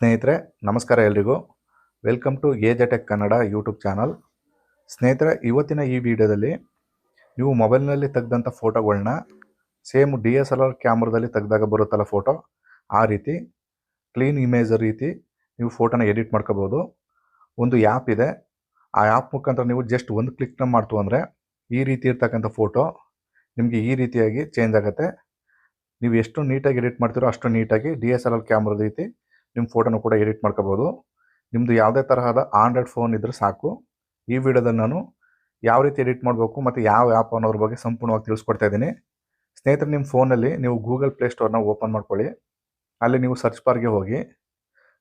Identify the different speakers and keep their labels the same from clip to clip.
Speaker 1: ಸ್ನೇಹಿತರೆ, ನಮಸ್ಕಾರ ಎಲ್ರಿಗೂ. Welcome to tech Kannada YouTube channel ಸ್ನೇಹಿತರೆ, ಇವತ್ತಿನ ಈ ವಿಡಿಯೋದಲ್ಲಿ ನೀವು ಮೊಬೈಲ್ನಲ್ಲಿ ತೆಗೆದಂಥ ಫೋಟೋಗಳನ್ನ same D S L R ಕ್ಯಾಮ್ರಾದಲ್ಲಿ ತೆಗೆದಾಗ ಬರುತ್ತಲ್ಲ ಫೋಟೋ ಆ ರೀತಿ ಕ್ಲೀನ್ ಇಮೇಜ್ ರೀತಿ ನೀವು ಫೋಟೋನ ಎಡಿಟ್ ಮಾಡ್ಕೋಬೋದು. ಒಂದು ಆ್ಯಪ್ ಇದೆ. ಆ ಆ್ಯಪ್ ಮುಖಾಂತರ ನೀವು ಜಸ್ಟ್ ಒಂದು ಕ್ಲಿಕ್ನ ಮಾಡ್ತು ಅಂದರೆ ಈ ರೀತಿ ಇರ್ತಕ್ಕಂಥ ಫೋಟೋ ನಿಮಗೆ ಈ ರೀತಿಯಾಗಿ ಚೇಂಜ್ ಆಗುತ್ತೆ. ನೀವು ಎಷ್ಟು ನೀಟಾಗಿ ಎಡಿಟ್ ಮಾಡ್ತೀರೋ ಅಷ್ಟು ನೀಟಾಗಿ D S L R camera ರೀತಿ ನಿಮ್ಮ ಫೋಟೋನ ಕೂಡ ಎಡಿಟ್ ಮಾಡ್ಕೋಬೋದು. ನಿಮ್ಮದು ಯಾವುದೇ ತರಹದ ಆಂಡ್ರಾಯ್ಡ್ ಫೋನ್ ಇದ್ದರೆ ಸಾಕು. ಈ ವಿಡಿಯೋದಲ್ಲಿ ನಾನು ಯಾವ ರೀತಿ ಎಡಿಟ್ ಮಾಡಬೇಕು ಮತ್ತು ಯಾವ ಆ್ಯಪ್ ಅನ್ನೋದ್ರ ಬಗ್ಗೆ ಸಂಪೂರ್ಣವಾಗಿ ತಿಳಿಸ್ಕೊಡ್ತಾ ಇದ್ದೀನಿ. ಸ್ನೇಹಿತರೆ, ನಿಮ್ಮ ಫೋನಲ್ಲಿ ನೀವು ಗೂಗಲ್ ಪ್ಲೇ ಸ್ಟೋರ್ನ ಓಪನ್ ಮಾಡ್ಕೊಳ್ಳಿ. ಅಲ್ಲಿ ನೀವು ಸರ್ಚ್ ಬಾರ್ಗೆ ಹೋಗಿ,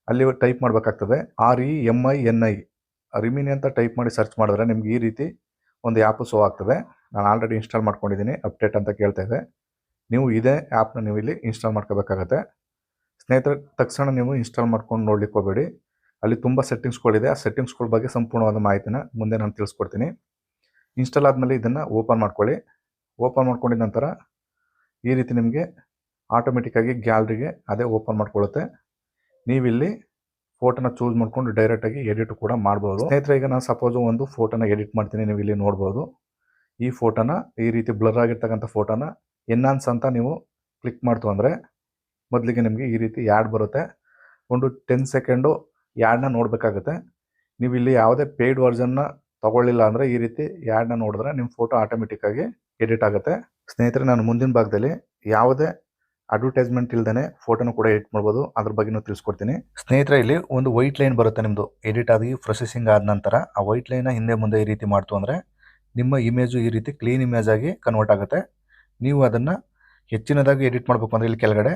Speaker 1: ಅಲ್ಲಿ ಟೈಪ್ ಮಾಡಬೇಕಾಗ್ತದೆ R E M I N I Remini ಅಂತ ಟೈಪ್ ಮಾಡಿ ಸರ್ಚ್ ಮಾಡಿದ್ರೆ ನಿಮ್ಗೆ ಈ ರೀತಿ ಒಂದು ಆ್ಯಪು ಶೋ ಆಗ್ತದೆ. ನಾನು ಆಲ್ರೆಡಿ ಇನ್ಸ್ಟಾಲ್ ಮಾಡ್ಕೊಂಡಿದ್ದೀನಿ ಅಪ್ಡೇಟ್ ಅಂತ ಕೇಳ್ತಾ ಇದೆ. ನೀವು ಇದೇ ಆ್ಯಪ್ನ ನೀವು ಇಲ್ಲಿ ಇನ್ಸ್ಟಾಲ್ ಮಾಡ್ಕೋಬೇಕಾಗತ್ತೆ. ಸ್ನೇಹಿತರೆ, ತಕ್ಷಣ ನೀವು ಇನ್ಸ್ಟಾಲ್ ಮಾಡ್ಕೊಂಡು ನೋಡ್ಲಿಕ್ಕೆ ಹೋಗಬೇಡಿ. ಅಲ್ಲಿ ತುಂಬ ಸೆಟ್ಟಿಂಗ್ಸ್ಗಳಿದೆ ಆ ಸೆಟ್ಟಿಂಗ್ಸ್ಗಳ ಬಗ್ಗೆ ಸಂಪೂರ್ಣವಾದ ಮಾಹಿತಿನ ಮುಂದೆ ನಾನು ತಿಳಿಸ್ಕೊಡ್ತೀನಿ. ಇನ್ಸ್ಟಾಲ್ ಆದಮೇಲೆ ಇದನ್ನು ಓಪನ್ ಮಾಡ್ಕೊಳ್ಳಿ. ಓಪನ್ ಮಾಡ್ಕೊಂಡಿದ ನಂತರ ಈ ರೀತಿ ನಿಮಗೆ ಆಟೋಮೆಟಿಕ್ಕಾಗಿ ಗ್ಯಾಲ್ರಿಗೆ ಅದೇ ಓಪನ್ ಮಾಡ್ಕೊಳ್ಳುತ್ತೆ. ನೀವಿಲ್ಲಿ ಫೋಟೋನ ಚೂಸ್ ಮಾಡಿಕೊಂಡು ಡೈರೆಕ್ಟಾಗಿ ಎಡಿಟ್ ಕೂಡ ಮಾಡ್ಬೋದು. ಸ್ನೇಹಿತರೆ, ಈಗ ನಾನು ಸಪೋಸು ಒಂದು ಫೋಟೋನ ಎಡಿಟ್ ಮಾಡ್ತೀನಿ. ನೀವು ಇಲ್ಲಿ ನೋಡ್ಬೋದು. ಈ ಫೋಟೋನ ಈ ರೀತಿ ಬ್ಲರ್ ಆಗಿರ್ತಕ್ಕಂಥ ಫೋಟೋನ ಎನ್ಹಾನ್ಸ್ ಅಂತ ನೀವು ಕ್ಲಿಕ್ ಮಾಡ್ತು ಅಂದರೆ ಮೊದಲಿಗೆ ನಿಮಗೆ ಈ ರೀತಿ ಯಾಡ್ ಬರುತ್ತೆ. ಒಂದು ಟೆನ್ ಸೆಕೆಂಡು ಯಾಡನ್ನ ನೋಡಬೇಕಾಗುತ್ತೆ. ನೀವು ಇಲ್ಲಿ ಯಾವುದೇ ಪೇಯ್ಡ್ ವರ್ಜನ್ನ ತೊಗೊಳ್ಳಿಲ್ಲ ಅಂದರೆ ಈ ರೀತಿ ಯಾಡನ್ನ ನೋಡಿದ್ರೆ ನಿಮ್ಮ ಫೋಟೋ ಆಟೋಮೆಟಿಕ್ಕಾಗಿ ಎಡಿಟ್ ಆಗುತ್ತೆ. ಸ್ನೇಹಿತರೆ, ನಾನು ಮುಂದಿನ ಭಾಗದಲ್ಲಿ ಯಾವುದೇ ಅಡ್ವರ್ಟೈಸ್ಮೆಂಟ್ ಇಲ್ದೇ ಫೋಟೋನು ಕೂಡ ಎಡಿಟ್ ಮಾಡ್ಬೋದು. ಅದ್ರ ಬಗ್ಗೆನೂ ತಿಳಿಸ್ಕೊಡ್ತೀನಿ. ಸ್ನೇಹಿತರೆ, ಇಲ್ಲಿ ಒಂದು ವೈಟ್ ಲೈನ್ ಬರುತ್ತೆ ನಿಮ್ಮದು ಎಡಿಟ್ ಆಗಿ ಪ್ರೊಸೆಸಿಂಗ್ ಆದ ನಂತರ ಆ ವೈಟ್ ಲೈನ ಹಿಂದೆ ಮುಂದೆ ಈ ರೀತಿ ಮಾಡ್ತು ಅಂದರೆ ನಿಮ್ಮ ಇಮೇಜು ಈ ರೀತಿ ಕ್ಲೀನ್ ಇಮೇಜ್ ಆಗಿ ಕನ್ವರ್ಟ್ ಆಗುತ್ತೆ. ನೀವು ಅದನ್ನು ಹೆಚ್ಚಿನದಾಗಿ ಎಡಿಟ್ ಮಾಡಬೇಕು ಅಂದರೆ ಇಲ್ಲಿ ಕೆಳಗಡೆ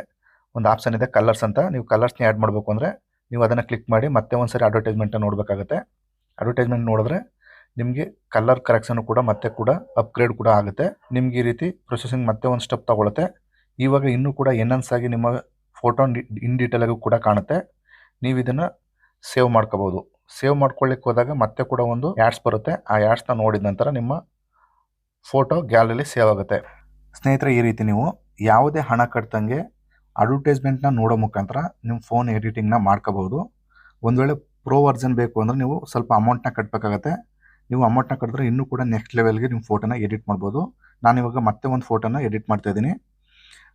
Speaker 1: ಒಂದು ಆಪ್ಷನ್ ಇದೆ ಕಲರ್ಸ್ ಅಂತ. ನೀವು ಕಲರ್ಸ್ನ ಆ್ಯಡ್ ಮಾಡಬೇಕು ಅಂದರೆ ನೀವು ಅದನ್ನು ಕ್ಲಿಕ್ ಮಾಡಿ ಮತ್ತೆ ಒಂದು ಸರಿ ಅಡ್ವರ್ಟೈಸ್ಮೆಂಟ್ ನೋಡಬೇಕಾಗುತ್ತೆ. ಅಡ್ವರ್ಟೈಸ್ಮೆಂಟ್ ನೋಡಿದ್ರೆ ನಿಮಗೆ ಕಲರ್ ಕರೆಕ್ಷನ್ ಕೂಡ ಮತ್ತೆ ಕೂಡ ಅಪ್ಗ್ರೇಡ್ ಕೂಡ ಆಗುತ್ತೆ. ನಿಮ್ಗೆ ಈ ರೀತಿ ಪ್ರೊಸೆಸಿಂಗ್ ಮತ್ತೆ ಒಂದು ಸ್ಟೆಪ್ ತಗೊಳುತ್ತೆ. ಇವಾಗ ಇನ್ನೂ ಕೂಡ ಎನ್ಹನ್ಸ್ ಆಗಿ ನಿಮ್ಮ ಫೋಟೋ ಇನ್ ಡೀಟೇಲ್ ಆಗಿ ಕೂಡ ಕಾಣುತ್ತೆ. ನೀವು ಇದನ್ನು ಸೇವ್ ಮಾಡ್ಕೋಬೋದು ಸೇವ್ ಮಾಡ್ಕೊಳ್ಳಿಕ್ಕೆ ಹೋದಾಗ ಮತ್ತೆ ಕೂಡ ಒಂದು ಆ್ಯಡ್ಸ್ ಬರುತ್ತೆ. ಆ ಆ್ಯಡ್ಸ್ನ ನೋಡಿದ ನಂತರ ನಿಮ್ಮ ಫೋಟೋ ಗ್ಯಾಲರಿಲಿ ಸೇವ್ ಆಗುತ್ತೆ. ಸ್ನೇಹಿತರೆ, ಈ ರೀತಿ ನೀವು ಯಾವುದೇ ಹಣ ಕಟ್ಟಂಗೆ ಅಡ್ವರ್ಟೈಸ್ಮೆಂಟ್ನ ನೋಡೋ ಮುಖಾಂತರ ನಿಮ್ಮ ಫೋನ್ ಎಡಿಟಿಂಗ್ನ ಮಾಡ್ಕೋಬೋದು. ಒಂದು ವೇಳೆ ಪ್ರೋ ವರ್ಜನ್ ಬೇಕು ಅಂದರೆ ನೀವು ಸ್ವಲ್ಪ ಅಮೌಂಟ್ನ ಕಟ್ಟಬೇಕಾಗತ್ತೆ ನೀವು ಅಮೌಂಟ್ನ ಕಟ್ಟಿದ್ರೆ ಇನ್ನೂ ಕೂಡ ನೆಕ್ಸ್ಟ್ ಲೆವೆಲ್ಗೆ ನಿಮ್ಮ ಫೋಟೋನ ಎಡಿಟ್ ಮಾಡ್ಬೋದು. ನಾನು ಇವಾಗ ಮತ್ತೆ ಒಂದು ಫೋಟೋನ ಎಡಿಟ್ ಮಾಡ್ತಾ ಇದ್ದೀನಿ.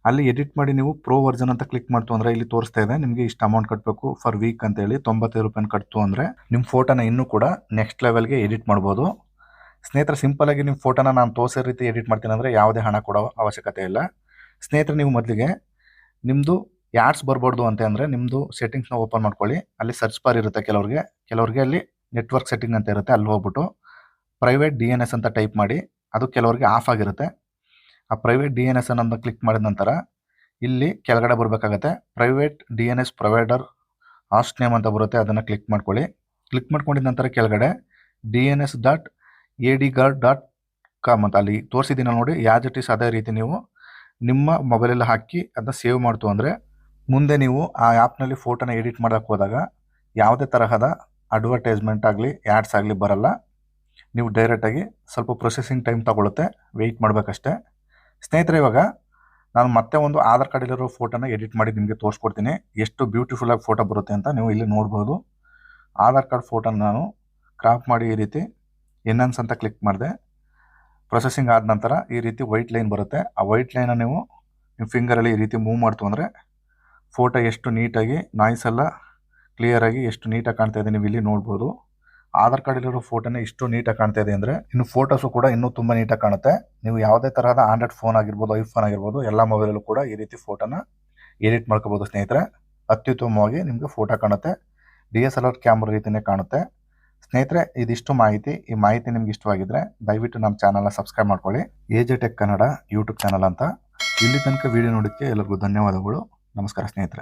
Speaker 1: ಅಲ್ಲಿ ಎಡಿಟ್ ಮಾಡಿ ನೀವು ಪ್ರೋ ವರ್ಜನ್ ಅಂತ ಕ್ಲಿಕ್ ಮಾಡ್ತು ಅಂದರೆ ಇಲ್ಲಿ ತೋರಿಸ್ತಾ ಇದೆ. ನಿಮಗೆ ಇಷ್ಟು ಅಮೌಂಟ್ ಕಟ್ಟಬೇಕು ಫರ್ ವೀಕ್ ಅಂತ ಹೇಳಿ ತೊಂಬತ್ತೈದು ರೂಪಾಯಿ ಕಟ್ತು ಅಂದರೆ ನಿಮ್ಮ ಫೋಟೋನ ಇನ್ನೂ ಕೂಡ ನೆಕ್ಸ್ಟ್ ಲೆವೆಲ್ಗೆ ಎಡಿಟ್ ಮಾಡ್ಬೋದು. ಸ್ನೇಹಿತರೆ, ಸಿಂಪಲ್ ಆಗಿ ನಿಮ್ಮ ಫೋಟೋನ ನಾನು ತೋರಿಸೋ ರೀತಿ ಎಡಿಟ್ ಮಾಡ್ತೀನಿ ಅಂದರೆ ಯಾವುದೇ ಹಣ ಕೊಡೋ ಅವಶ್ಯಕತೆ ಇಲ್ಲ. ಸ್ನೇಹಿತರೆ, ನೀವು ಮೊದಲಿಗೆ ನಿಮ್ಮದು ಯಾಡ್ಸ್ ಬರ್ಬಾರ್ದು ಅಂತ ಅಂದರೆ ನಿಮ್ಮದು ಸೆಟ್ಟಿಂಗ್ಸ್ನ ಓಪನ್ ಮಾಡ್ಕೊಳ್ಳಿ. ಅಲ್ಲಿ ಸರ್ಚ್ ಬಾರ್ ಇರುತ್ತೆ ಕೆಲವ್ರಿಗೆ. ಕೆಲವ್ರಿಗೆ ಅಲ್ಲಿ ನೆಟ್ವರ್ಕ್ ಸೆಟ್ಟಿಂಗ್ ಅಂತ ಇರುತ್ತೆ, ಅಲ್ಲಿ ಹೋಗ್ಬಿಟ್ಟು ಪ್ರೈವೇಟ್ ಡಿ ಎನ್ ಎಸ್ ಅಂತ ಟೈಪ್ ಮಾಡಿ, ಅದು ಕೆಲವರಿಗೆ ಆಫ್ ಆಗಿರುತ್ತೆ. ಆ ಪ್ರೈವೇಟ್ ಡಿ ಎನ್ ಎಸ್ ಅನ್ನೋದನ್ನ ಕ್ಲಿಕ್ ಮಾಡಿದ ನಂತರ ಇಲ್ಲಿ ಕೆಳಗಡೆ ಬರಬೇಕಾಗತ್ತೆ. Private D N S provider host name ಅಂತ ಬರುತ್ತೆ, ಅದನ್ನು ಕ್ಲಿಕ್ ಮಾಡ್ಕೊಳ್ಳಿ. ಕ್ಲಿಕ್ ಮಾಡ್ಕೊಂಡಿದ ನಂತರ ಕೆಳಗಡೆ D N S dot A D guard dot com ಅಂತ, ಅಲ್ಲಿ ತೋರಿಸಿದ್ದೀನಿ ನೋಡಿ ಯಾಜ್ ಇಟ್ ಅದೇ ರೀತಿ ನೀವು ನಿಮ್ಮ ಮೊಬೈಲಲ್ಲಿ ಹಾಕಿ ಅದನ್ನ ಸೇವ್ ಮಾಡ್ತು ಅಂದರೆ ಮುಂದೆ ನೀವು ಆ ಆ್ಯಪ್ನಲ್ಲಿ ಫೋಟೋನ ಎಡಿಟ್ ಮಾಡೋಕ್ಕೆ ಹೋದಾಗ ಯಾವುದೇ ತರಹದ ಅಡ್ವರ್ಟೈಸ್ಮೆಂಟ್ ಆಗಲಿ ಆ್ಯಡ್ಸ್ ಆಗಲಿ ಬರಲ್ಲ. ನೀವು ಡೈರೆಕ್ಟಾಗಿ ಸ್ವಲ್ಪ ಪ್ರೊಸೆಸಿಂಗ್ ಟೈಮ್ ತಗೊಳುತ್ತೆ. ವೆಯ್ಟ್ ಮಾಡಬೇಕಷ್ಟೆ. ಸ್ನೇಹಿತರೆ, ಇವಾಗ ನಾನು ಮತ್ತೆ ಒಂದು ಆಧಾರ್ ಕಾರ್ಡಲ್ಲಿರೋ ಫೋಟೋನ ಎಡಿಟ್ ಮಾಡಿ ನಿಮಗೆ ತೋರಿಸ್ಕೊಡ್ತೀನಿ. ಎಷ್ಟು ಬ್ಯೂಟಿಫುಲ್ಲಾಗಿ ಫೋಟೋ ಬರುತ್ತೆ ಅಂತ ನೀವು ಇಲ್ಲಿ ನೋಡ್ಬೋದು. ಆಧಾರ್ ಕಾರ್ಡ್ ಫೋಟೋನ ನಾನು ಕ್ರಾಪ್ ಮಾಡಿ ಈ ರೀತಿ ಎನ್ಹಾನ್ಸ್ ಅಂತ ಕ್ಲಿಕ್ ಮಾಡಿದೆ. ಪ್ರೊಸೆಸಿಂಗ್ ಆದ ನಂತರ ಈ ರೀತಿ ವೈಟ್ ಲೈನ್ ಬರುತ್ತೆ. ಆ ವೈಟ್ ಲೈನ ನೀವು ನಿಮ್ಮ ಫಿಂಗರಲ್ಲಿ ಈ ರೀತಿ ಮೂವ್ ಮಾಡ್ತು ಅಂದರೆ ಫೋಟೋ ಎಷ್ಟು ನೀಟಾಗಿ ನಾಯ್ಸ್ ಎಲ್ಲ ಕ್ಲಿಯರಾಗಿ ಎಷ್ಟು ನೀಟಾಗಿ ಕಾಣ್ತಾ ಇದೆ ನೀವು ಇಲ್ಲಿ ನೋಡ್ಬೋದು. ಆಧಾರ್ ಕಾರ್ಡಲ್ಲಿರೋ ಫೋಟೋನೇ ಇಷ್ಟು ನೀಟಾಗಿ ಕಾಣ್ತಾ ಇದೆ ಅಂದರೆ ಇನ್ನು ಫೋಟೋಸು ಕೂಡ ಇನ್ನೂ ತುಂಬ ನೀಟಾಗಿ ಕಾಣುತ್ತೆ. ನೀವು ಯಾವುದೇ ತರಹದ ಆಂಡ್ರಾಯ್ಡ್ ಫೋನ್ ಆಗಿರ್ಬೋದು ಐಫೋನ್ ಆಗಿರ್ಬೋದು, ಎಲ್ಲ ಮೊಬೈಲಲ್ಲೂ ಕೂಡ ಈ ರೀತಿ ಫೋಟೋನ ಎಡಿಟ್ ಮಾಡ್ಕೋಬೋದು ಸ್ನೇಹಿತರೆ. ಅತ್ಯುತ್ತಮವಾಗಿ ನಿಮಗೆ ಫೋಟೋ ಕಾಣುತ್ತೆ. D S L R camera ರೀತಿಯೇ ಕಾಣುತ್ತೆ. ಸ್ನೇಹಿತರೆ, ಇದಿಷ್ಟು ಮಾಹಿತಿ. ಈ ಮಾಹಿತಿ ನಿಮ್ಗೆ ಇಷ್ಟವಾಗಿದ್ರೆ ದಯವಿಟ್ಟು ನಮ್ಮ ಚಾನಲ್ನ ಸಬ್ಸ್ಕ್ರೈಬ್ ಮಾಡ್ಕೊಳ್ಳಿ. A J tech Kannada YouTube channel ಅಂತ. ಇಲ್ಲಿ ತನಕ ವಿಡಿಯೋ ನೋಡೋಕ್ಕೆ ಎಲ್ಲರಿಗೂ ಧನ್ಯವಾದಗಳು. ನಮಸ್ಕಾರ ಸ್ನೇಹಿತರೆ.